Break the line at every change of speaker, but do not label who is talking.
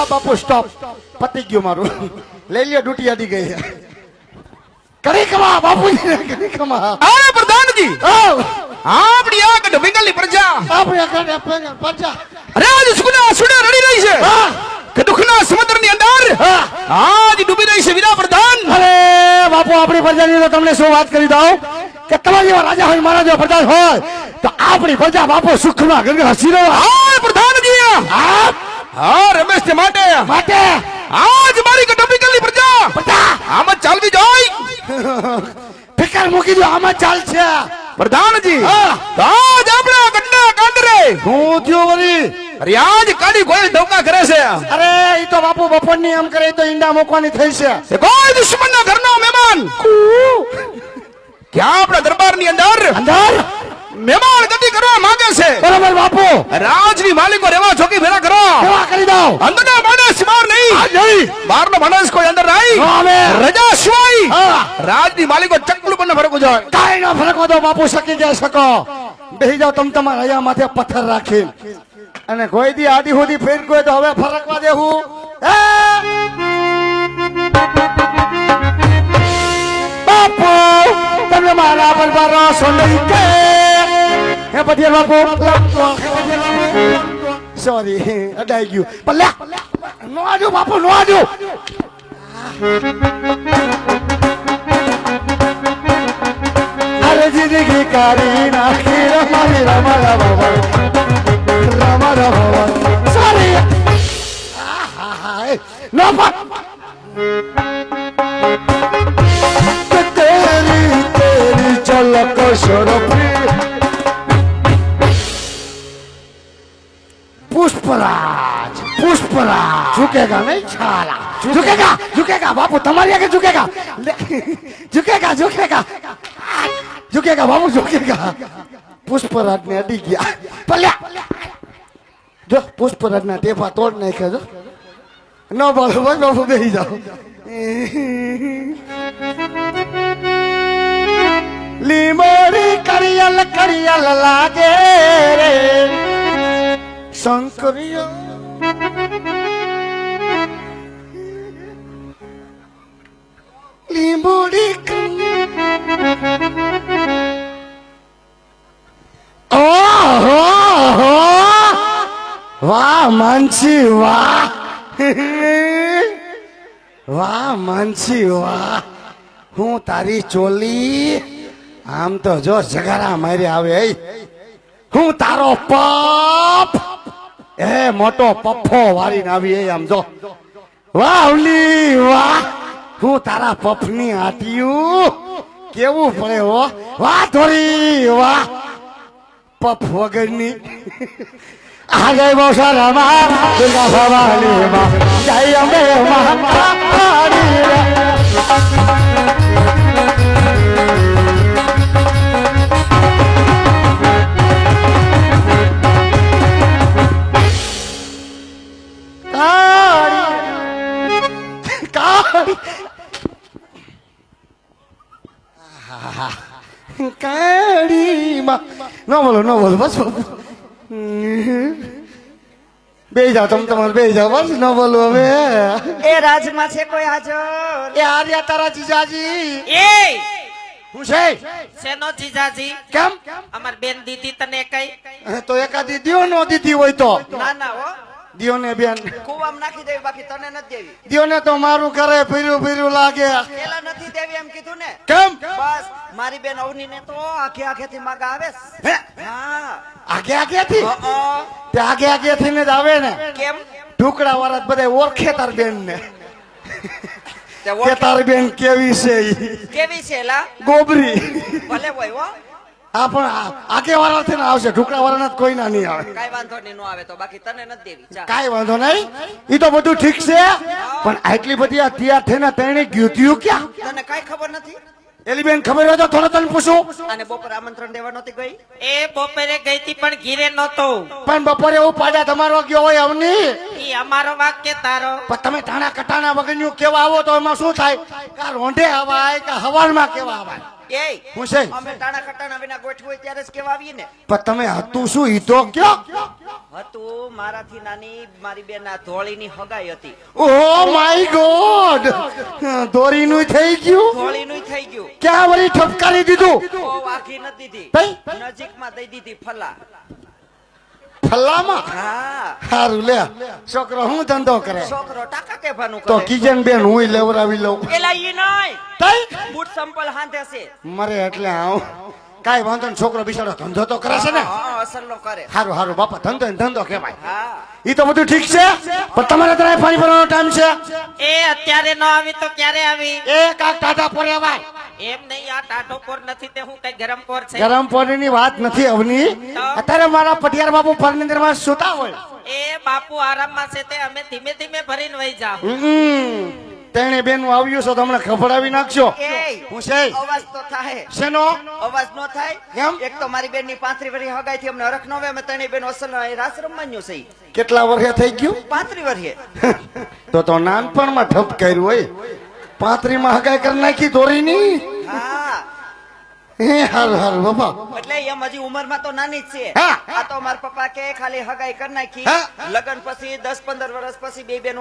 Stop બાપુ stop પતી ગયું મારું. લઈ લ્યો ડ્યુટી અડી ગઈ કરી કમા બાપુજી કરી કમા
અરે પ્રધાનજી. આપણી આ ગઢ બેંગલની પ્રજા.
આપણે પેંગલ પંજા
અરે આજ સુના સુડે રડી રહી છે. કે દુઃખના સમુદ્રની અંદર આજ ડૂબી રહી છે વિના પ્રધાન
અરે બાપુ આપણી પ્રજાની તો તમને શું વાત કરી દઉં? કે તમારા જેવા રાજા હોય મારા જેવા પ્રજા હોય તો આપણી પ્રજા બાપુ સુખમાં ગંગા હસી રહ્યો
હા પ્રધાનજી. હા રમેશ માટે.
માટે.
આજ મારી બેંગલની પ્રજા.
પ્રજા
આમ ચાલવી જોઈ.
ફિકર મૂકી દો આમાં ચાલશે.
પ્રધાનજી આજ આપણે ગંડા કાંદરે
હું થયો વરી
અરે આજ કાળી કોઈ ધોકા કરે છે.
અરે ઈ તો બાપુ બપોરની એમ કરે તો ઈંડા મૂકવાની થઈ છે.
કોઈ દુશ્મનના ઘરનો મહેમાન. ક્યાં આપણા દરબારની અંદર?
અંદર?
મહેમાન ગતિ કરવા માંગે છે.
બરાબર બાપુ.
રાજની માલિકો રેવા ચોકી ભેરા કરો.
કેવા કરી દઉં.
અંદરનો માણસ બહાર નહીં.
આ નહીં.
બહારનો માણસ કોઈ અંદર નહીં
આવે
રજા સિવાય રાજની માલિકો ચકલું પણ ફરકો જાય
કાઈ નો ફરક દો બાપુ શકી જાય શકો. બેહી જાઓ તમ તમારા અહીંયા માથે પથ્થર રાખી અને કોઈ દી આદી સુધી ફેર કોઈ તો હવે ફરકવા દેવું એ! બાપુ તમે મારા પર ભરોસો નહીં કે હે પટેલ બાપુ સોરી અડાઈ ગયું પણ લે નો આજો બાપુ નો આજો અરે જિંદગી કરી નાખી રમારી રમા રમા રમા રમા સોરી નો તેરી તેરી ચલક શરફી ઝુકેગા નહીં છાલા। ઝુકેગા ઝુકેગા બાપુ તમારી આગળ ઝુકેગા। લે, ઝુકેગા ઝુકેગા। ઝુકેગા બાપુ ઝુકેગા। પુષ્પરાજ ને અડી ગયા। પલ્યા! જો પુષ્પરાજ ના ટેફા તોડ નાખ્યા જો। ન બોલો બસ બાપુ બેસી જાઓ। લીમોરી કરિયલ કરિયલ લાગે રે। શંકરિયો વાહ, માનસી, વાહ. વાહ, માનસી, વાહ. હું તારી ચોલી, આમ તો જો જગારા મારી આવે. હું તારો પપ. એ મોટો પપ્પો વાળીને આવી આમ જો. વાહલી વાહ. હું તારા પફની આટ્યું. કેવું પડે, હો? વાહ થોડી વાહ. પફ વગરની. আগে বসার আমার দুর্গা ভবানী মা যাই আমি কাড়ি মা ন বলো ন বলো বস বাবু બે જાઓ તમે તમારે બે જાઓ બસ ન બોલો હવે.
એ રાજમાં છે કોઈ હાજર?
એ આર્યા તારા જીજાજી.
એ!
હું છે?
શેનો જીજાજી?
કેમ?
અમાર બેન દીદી તને કઈ?
તો એકા દિયો નો દીધી હોય તો.
ના ના હો.
દિયો ને બેન.
કુવામાં નાખી દેવી બાકી તને નથી દેવી.
દિયોને તો મારું કરે ફીર્યું ફીર્યું લાગે.
પેલા નથી દેવી એમ કીધું ને?
કેમ?
બસ મારી બેન અવની ને તો આખે આખે થી માગ આવે
હા? આગે આગે થી તે આગે આગે ને જ આવે ને?
કેમ?
ઢુકડા વાળા બધા ઓળખે તાર બેન ને
તે
તાર બેન કેવી છે
કેવી છે લા
ગોબરી.
ભલે હોય હો.
આ પણ આગે વાળા થી આવશે ઢુકડા વાળા કોઈ ના નહીં આવે.
કઈ વાંધો નહીં નો આવે તો બાકી તને નથી દેવી
કઈ વાંધો નહીં એ તો બધું ઠીક છે પણ આટલી બધી આ તૈયાર થઈને તેણે ગયું ક્યાં?
તને કઈ ખબર નથી?
એલીબેન ખબર હોય તો થોડો તને પૂછું.
અને બપોરે આમંત્રણ દેવા નહોતી ગઈ?
એ બપોરે ગઈ તી પણ ઘીરે નહોતો.
પણ બપોરે એવું પાડ્યા તમારો ગયો હોય અવની.
ઈ અમારો વાક કે તારો.
પણ તમે ટાણા કટાણા વગરનું કેવા આવો તો એમાં શું થાય? કા રોંઢે હવાય કે હવારમાં કેવા હવાય
એ
હું છે?
અમે ટાણા કટાણા વિના ગોઠવું ત્યારે જ કેવા આવીએ ને.
પણ તમે હતું શું? ઈ તો કયો?
હતું મારાથી નાની મારી બેન આ ધોળીની હગાઈ હતી.
Oh my God! ધોળીનું થઈ ગયું?
ધોળીનું થઈ ગયું.
ક્યાં વળી ઠપકારી દીધું?
ઓ આખી નથી દીધી? નજીકમાં દઈ દીધી ફલા.
ફલ્લામાં સારું લે. છોકરો હું ધંધો કરે?
છોકરો ટાકા કેભાનું
તો કિજન બેન હું લેવરાવી લઉં.
એલા ઈ નહીં.
તઈ?
બૂટ સંપલ હાંધે છે.
મરે એટલે આવ. કાઈ વાંધો નહીં છોકરો બિચારો ધંધો તો કરે છે ને?
કરે.
સારું સારું બાપા ધંધો ને ધંધો કહેવાય. ઈ તો બધું ઠીક છે? પણ તમારે તરાય ફરી ફરવાનો ટાઈમ છે?
એ અત્યારે ન આવી તો ક્યારે આવી?
એ કાક ટાટા ભાઈ
એમ નહીં આ ટાઢો પોર નથી તે હું કઈ ગરમ પોર છે?
ગરમ પાણીની વાત નથી અવની. અત્યારે મારા પટિયાર બાપુ ફર્નિચરમાં સુતા હોય.
એ બાપુ આરામમાં છે તે અમે ધીમે ધીમે ભરીને વહી જાવ.
તેણે બેન આવ્યું છે
નાખશો.
હું છે?
અવાજ તો થાય
શેનો?
અવાજ નો થાય?
કેમ?
એક તો મારી બેનની પાંત્રી વર્ષી હગાઈ થી અમને હરખ નો અમે ત્રણેય બેન અસલ રાસ રમવાનું છે
કેટલા વર્ષે થઈ ગયું?
પાંત્રી વર્ષે.
તો તો નાનપણમાં ઠપ કર્યું હોય. પાંત્રી માં હગાઈ કરી નાખી દોરીની
હા.
હે હાલ હારું બાપા.
એટલે એમ હજી ઉંમરમાં તો નાની જ છે.
હા.
આ તો મારા પપ્પા કે ખાલી હગાઈ કરી નાખી. લગ્ન પછી દસ પંદર વર્ષ પછી બે બેન